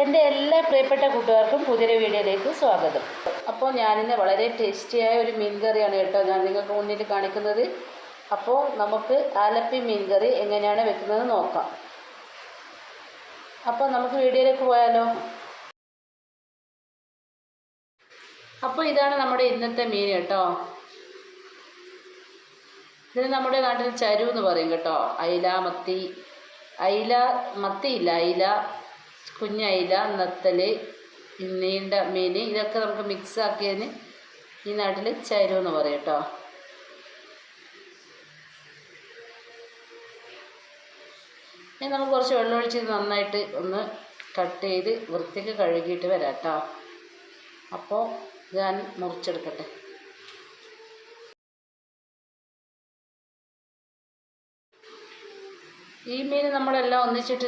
എന്റെ എല്ലാ പ്രിയപ്പെട്ട കൂട്ടുകാർക്കും പുതിയ വീഡിയോയിലേക്ക് സ്വാഗതം. അപ്പോൾ ഞാനിന്ന് വളരെ ടേസ്റ്റിയായ ഒരു മീൻ കറിയാണ് കേട്ടോ ഞാൻ നിങ്ങൾക്ക് മുന്നിൽ കാണിക്കുന്നത്. അപ്പോൾ നമുക്ക് ആലപ്പി മീൻ കറി എങ്ങനെയാണ് വെക്കുന്നത് നോക്കാം. അപ്പോൾ നമുക്ക് വീഡിയോയിലേക്ക് പോയാലോ? അപ്പോൾ ഇതാണ് നമ്മുടെ ഇന്നത്തെ മീൻ കേട്ടോ. ഇതിന് നമ്മുടെ നാട്ടിൽ ചരു എന്ന് പറയും കേട്ടോ. അയില മത്തി. അയില മത്തിയില്ല അയില കുഞ്ഞയില നത്തൽ നീണ്ട മീൻ ഇതൊക്കെ നമുക്ക് മിക്സ് ആക്കിയതിന് ഈ നാട്ടിൽ ചരുവെന്ന് പറയും കേട്ടോ. ഇനി നമുക്ക് കുറച്ച് വെള്ളമൊഴിച്ച് നന്നായിട്ട് ഒന്ന് കട്ട് ചെയ്ത് വൃത്തിക്ക് കഴുകിയിട്ട് വരാം കേട്ടോ. അപ്പോൾ ഞാൻ മുറിച്ചെടുക്കട്ടെ. ഈ മീൻ നമ്മളെല്ലാം ഒന്നിച്ചിട്ട്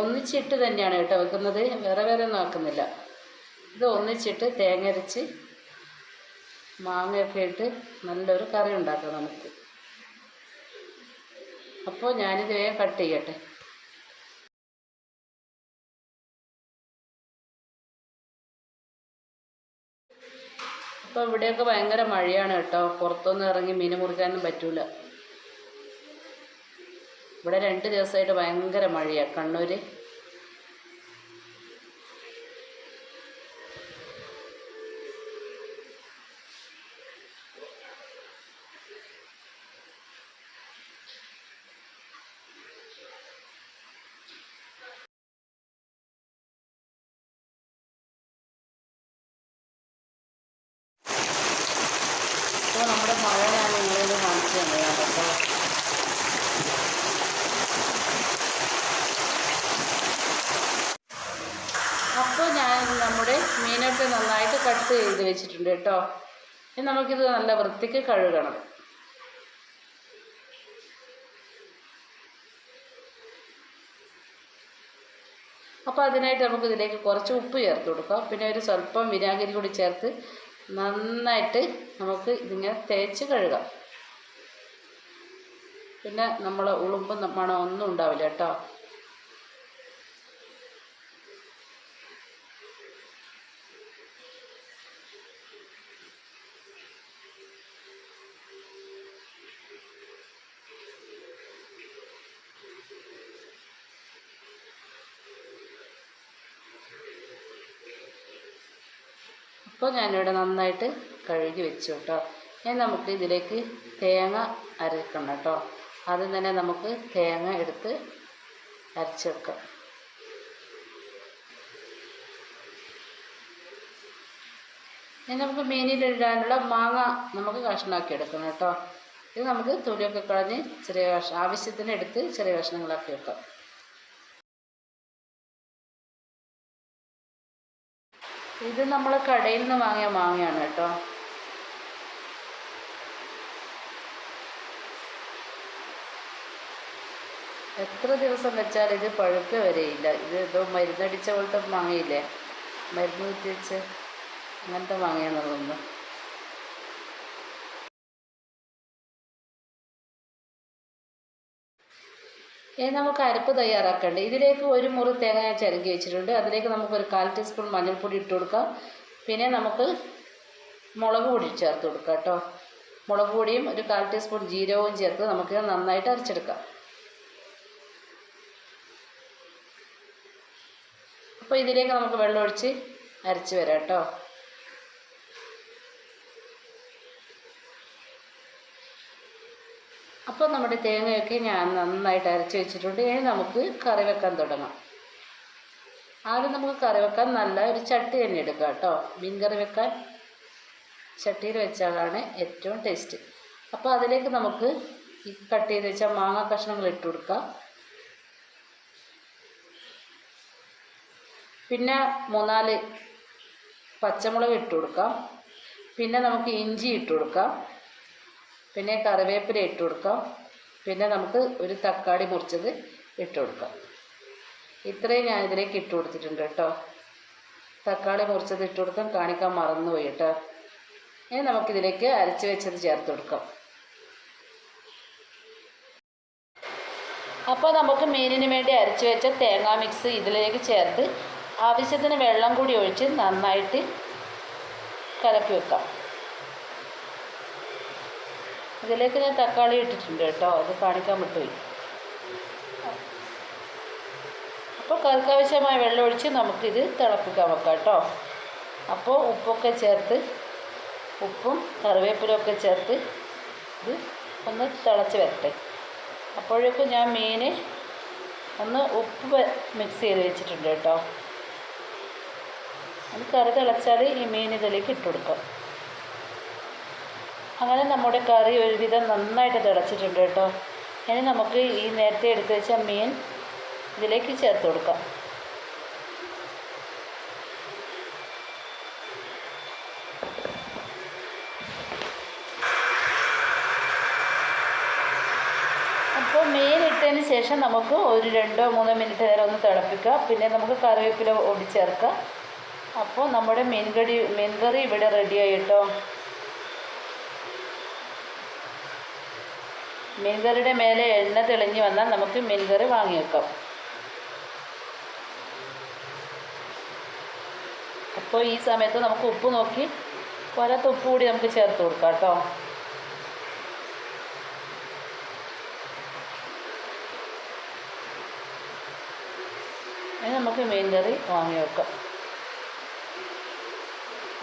ഒന്നിച്ചിട്ട് തന്നെയാണ് കേട്ടോ വെക്കുന്നത്. വേറെ വേറെ ഒന്നും ആക്കുന്നില്ല. ഇത് ഒന്നിച്ചിട്ട് തേങ്ങരച്ച് മാങ്ങയൊക്കെ ഇട്ട് നല്ലൊരു കറി ഉണ്ടാക്കാം നമുക്ക്. അപ്പോൾ ഞാനിത് വേഗം കട്ട് ചെയ്യട്ടെ. അപ്പോൾ ഇവിടെയൊക്കെ ഭയങ്കര മഴയാണ് കേട്ടോ. പുറത്തൊന്നും ഇറങ്ങി മീൻ മുറിക്കാനും പറ്റൂല. ഇവിടെ രണ്ട് ദിവസമായിട്ട് ഭയങ്കര മഴയാണ് കണ്ണൂർ അപ്പോൾ നമ്മുടെ മഴ ഞാൻ നിങ്ങളോട് കാണിച്ചു തന്നതാണ് കേട്ടോ അപ്പോൾ ഞാൻ നമ്മുടെ മീനൊക്കെ നന്നായിട്ട് കട്ട് ചെയ്ത് വെച്ചിട്ടുണ്ട് കേട്ടോ. ഇനി നമുക്കിത് നല്ല വൃത്തിക്ക് കഴുകണം. അപ്പോൾ അതിനായിട്ട് നമുക്ക് ഇതിലേക്ക് കുറച്ച് ഉപ്പ് ചേർത്ത് കൊടുക്കാം. പിന്നെ ഒരു സ്വല്പം വിനാഗിരി കൂടി ചേർത്ത് നന്നായിട്ട് നമുക്ക് ഇതിങ്ങനെ തേച്ച് കഴുകാം. പിന്നെ നമ്മൾ ഉളുമ്പ് മണം ഒന്നും ഉണ്ടാവില്ല കേട്ടോ. അപ്പോൾ ഞാനിവിടെ നന്നായിട്ട് കഴുകി വെച്ചു കേട്ടോ. ഇനി നമുക്ക് ഇതിലേക്ക് തേങ്ങ അരക്കണം കേട്ടോ. ആദ്യം തന്നെ നമുക്ക് തേങ്ങ എടുത്ത് അരച്ച് വെക്കാം. ഇനി നമുക്ക് മീനിലിടാനുള്ള മാങ്ങ നമുക്ക് കഷ്ണമാക്കി എടുക്കണം കേട്ടോ. ഇത് നമുക്ക് തൊലിയൊക്കെ കളഞ്ഞ് ചെറിയ കഷ്ണം ആവശ്യത്തിന് എടുത്ത് ചെറിയ കഷ്ണങ്ങളാക്കി വെക്കാം. ഇത് നമ്മൾ കടയിൽ നിന്ന് വാങ്ങിയ മാങ്ങയാണ് കേട്ടോ. എത്ര ദിവസം വെച്ചാൽ ഇത് പഴുക്ക വരെയില്ല. ഇത് ഇതോ മരുന്നടിച്ച പോലത്തെ മാങ്ങയില്ലേ? മരുന്ന് കുത്തിവെച്ച് അങ്ങനത്തെ മാങ്ങയാന്ന് ഇനി നമുക്ക് അരപ്പ് തയ്യാറാക്കേണ്ട. ഇതിലേക്ക് ഒരു മുറി തേങ്ങ ചിരകി വെച്ചിട്ടുണ്ട്. അതിലേക്ക് നമുക്ക് ഒരു കാൽ ടീസ്പൂൺ മഞ്ഞൾപ്പൊടി ഇട്ട് കൊടുക്കാം. പിന്നെ നമുക്ക് മുളക് പൊടി ചേർത്ത് കൊടുക്കാം കേട്ടോ. മുളക് പൊടിയും ഒരു കാൽ ടീസ്പൂൺ ജീരകവും ചേർത്ത് നമുക്ക് നന്നായിട്ട് അരച്ചെടുക്കാം. അപ്പോൾ ഇതിലേക്ക് നമുക്ക് വെള്ളമൊഴിച്ച് അരച്ച് വരാം കേട്ടോ. അപ്പോൾ നമ്മുടെ തേങ്ങയൊക്കെ ഞാൻ നന്നായിട്ട് അരച്ച് വെച്ചിട്ടുണ്ട്. ഇനി നമുക്ക് കറി വെക്കാൻ തുടങ്ങാം. ആദ്യം നമുക്ക് കറി വെക്കാൻ നല്ല ഒരു ചട്ടി തന്നെ എടുക്കാം കേട്ടോ. മീൻ കറി വെക്കാൻ ചട്ടിയിൽ വെച്ചാലാണ് ഏറ്റവും ടേസ്റ്റ്. അപ്പോൾ അതിലേക്ക് നമുക്ക് ഈ കട്ട് ചെയ്ത് വെച്ച മാങ്ങ കഷ്ണങ്ങൾ ഇട്ട് കൊടുക്കാം. പിന്നെ മൂന്നാൽ പച്ചമുളക് ഇട്ട് കൊടുക്കാം. പിന്നെ നമുക്ക് ഇഞ്ചി ഇട്ട് കൊടുക്കാം. പിന്നെ കറിവേപ്പില ഇട്ട് കൊടുക്കാം. പിന്നെ നമുക്ക് ഒരു തക്കാളി മുറിച്ചത് ഇട്ട് കൊടുക്കാം. ഇത്രയും ഞാൻ ഇതിലേക്ക് ഇട്ട് കൊടുത്തിട്ടുണ്ട് കേട്ടോ. തക്കാളി മുറിച്ചത് ഇട്ട് കൊടുക്കാം കാണിക്കാൻ മറന്നുപോയി കേട്ടോ. ഇനി നമുക്കിതിലേക്ക് അരച്ച് വെച്ചത് ചേർത്ത് കൊടുക്കാം. അപ്പോൾ നമുക്ക് മീനിന് വേണ്ടി അരച്ച് വെച്ച തേങ്ങാ മിക്സ് ഇതിലേക്ക് ചേർത്ത് ആവശ്യത്തിന് വെള്ളം കൂടി ഒഴിച്ച് നന്നായിട്ട് കലക്കി വെക്കാം. ഇതിലേക്ക് ഞാൻ തക്കാളി ഇട്ടിട്ടുണ്ട് കേട്ടോ. അത് കാണിക്കാൻ വിട്ടുപോയി. അപ്പോൾ കറിക്കാവശ്യമായ വെള്ളം ഒഴിച്ച് നമുക്കിത് തിളപ്പിക്കാൻ വെക്കാം കേട്ടോ. അപ്പോൾ ഉപ്പൊക്കെ ചേർത്ത് ഉപ്പും കറിവേപ്പിലൊക്കെ ചേർത്ത് ഇത് ഒന്ന് തിളച്ച് വരട്ടെ. അപ്പോഴേക്കും ഞാൻ മീൻ ഒന്ന് ഉപ്പ് മിക്സ് ചെയ്ത് വെച്ചിട്ടുണ്ട് കേട്ടോ. അത് കറി തിളച്ചാൽ ഈ മീൻ ഇതിലേക്ക് ഇട്ട് കൊടുക്കാം. അങ്ങനെ നമ്മുടെ കറി ഒരുവിധം നന്നായിട്ട് തിളച്ചിട്ടുണ്ട് കേട്ടോ. ഇനി നമുക്ക് ഈ നേരത്തെ എടുത്ത് വെച്ച മീൻ ഇതിലേക്ക് ചേർത്ത് കൊടുക്കാം. അപ്പോൾ മീൻ ഇട്ടതിന് ശേഷം നമുക്ക് ഒരു രണ്ടോ മൂന്നോ മിനിറ്റ് നേരം ഒന്ന് തിളപ്പിക്കാം പിന്നെ നമുക്ക് കറിവേപ്പില ഓടി ചേർക്കുക അപ്പോൾ നമ്മുടെ മീൻ മീൻകറി മീൻ ഇവിടെ റെഡിയായി കേട്ടോ മീൻ മേലെ എണ്ണ തെളിഞ്ഞു വന്നാൽ നമുക്ക് മീൻകറി വാങ്ങി വെക്കാം. അപ്പോൾ ഈ സമയത്ത് നമുക്ക് ഉപ്പ് നോക്കി ഒരത്ത് ഉപ്പ് കൂടി നമുക്ക് ചേർത്ത് കൊടുക്കാം കേട്ടോ. ഇനി നമുക്ക് മീൻ കറി വാങ്ങി വെക്കാം.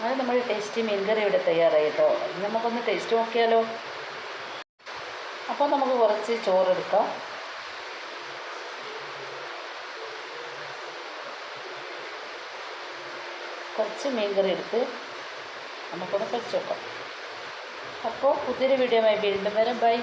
അത് നമ്മുടെ ടേസ്റ്റി മീൻ കറി ഇവിടെ തയ്യാറായി കേട്ടോ. നമുക്കൊന്ന് ടേസ്റ്റ് നോക്കിയാലോ. അപ്പോൾ നമുക്ക് കുറച്ച് ചോറെടുക്കാം. കുറച്ച് മീൻകറി എടുത്ത് നമുക്കൊന്ന് കഴിച്ച് നോക്കാം അപ്പോൾ പുതിയൊരു വീഡിയോ വീണ്ടും വരാം. ബൈ